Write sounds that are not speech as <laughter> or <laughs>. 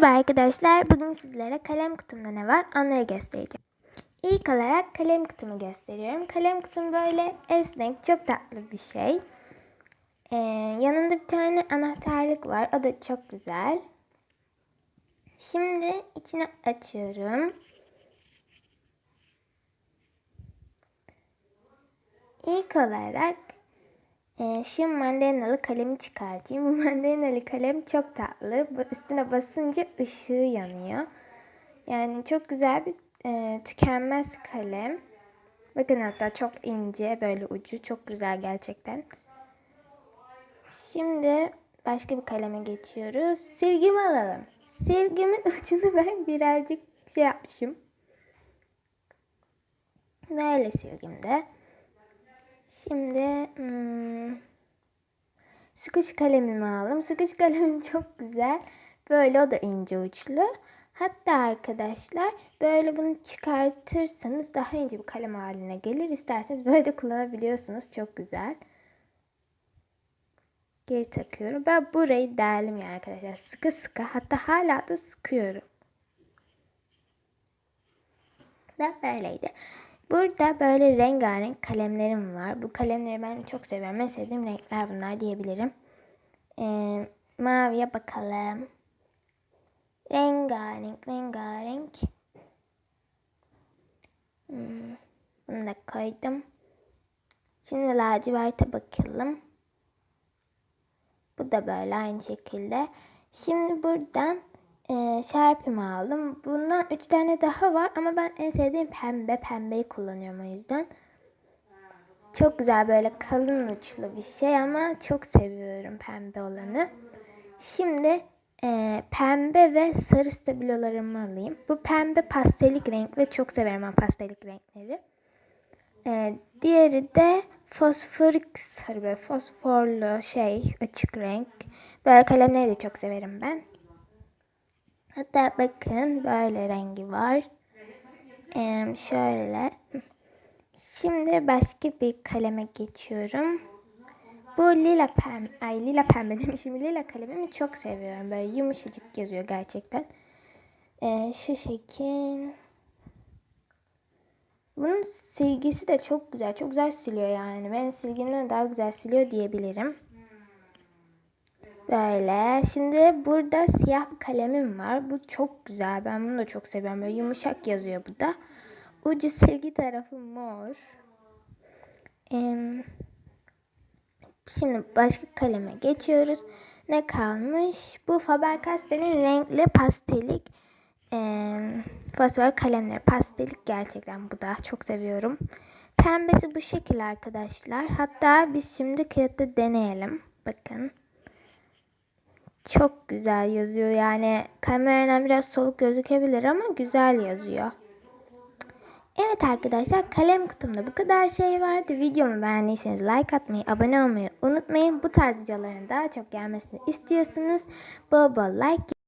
Merhaba arkadaşlar. Bugün sizlere kalem kutumda ne var onları göstereceğim. İlk olarak kalem kutumu gösteriyorum. Kalem kutum böyle esnek, çok tatlı bir şey. Ee, yanında bir tane anahtarlık var. O da çok güzel. Şimdi içine açıyorum. İlk olarak ee, şu mandalinalı kalemi çıkartayım. <laughs> Bu mandalinalı kalem çok tatlı. Üstüne basınca ışığı yanıyor. Yani çok güzel bir e, tükenmez kalem. Bakın hatta çok ince böyle ucu. Çok güzel gerçekten. Şimdi başka bir kaleme geçiyoruz. Silgimi alalım. Silgimin <laughs> ucunu ben birazcık şey yapmışım. Böyle silgimde. Şimdi hmm, sıkış kalemimi aldım. Sıkış kalemim <laughs> çok güzel. Böyle o da ince uçlu. Hatta arkadaşlar böyle bunu çıkartırsanız daha ince bir kalem haline gelir. İsterseniz böyle de kullanabiliyorsunuz. Çok güzel. Geri takıyorum. Ben burayı deldim ya arkadaşlar. Sıkı sıkı. Hatta hala da sıkıyorum. Da böyleydi. Burada böyle rengarenk kalemlerim var. Bu kalemleri ben çok seviyorum. En sevdiğim renkler bunlar diyebilirim. Ee, maviye bakalım. Rengarenk, rengarenk. Hmm, bunu da koydum. Şimdi laciverte bakalım. Bu da böyle aynı şekilde. Şimdi buradan e, şerpimi aldım. Bundan 3 tane daha var ama ben en sevdiğim pembe. Pembeyi kullanıyorum o yüzden. Çok güzel böyle kalın uçlu bir şey ama çok seviyorum pembe olanı. Şimdi e, pembe ve sarı stabilolarımı alayım. Bu pembe pastelik renk ve çok severim ben pastelik renkleri. E, diğeri de fosforik sarı böyle fosforlu şey açık renk. Böyle kalemleri de çok severim ben. Hatta bakın böyle rengi var. Ee, şöyle. Şimdi başka bir kaleme geçiyorum. Bu lila pembe, ay lila pembe demişim. Lila kalemimi çok seviyorum. Böyle yumuşacık yazıyor gerçekten. Ee, şu şekil. Bunun silgisi de çok güzel. Çok güzel siliyor yani. Benim silgimden daha güzel siliyor diyebilirim. Böyle. Şimdi burada siyah bir kalemim var. Bu çok güzel. Ben bunu da çok seviyorum. Böyle yumuşak yazıyor bu da. Ucu silgi tarafı mor. Ee, şimdi başka kaleme geçiyoruz. Ne kalmış? Bu Faber-Castell'in renkli pastelik e, fosfor kalemleri. Pastelik gerçekten bu da. Çok seviyorum. Pembesi bu şekil arkadaşlar. Hatta biz şimdi kağıtta deneyelim. Bakın. Çok güzel yazıyor. Yani kameradan biraz soluk gözükebilir ama güzel yazıyor. Evet arkadaşlar kalem kutumda bu kadar şey vardı. Videomu beğendiyseniz like atmayı, abone olmayı unutmayın. Bu tarz videoların daha çok gelmesini istiyorsanız bol bol like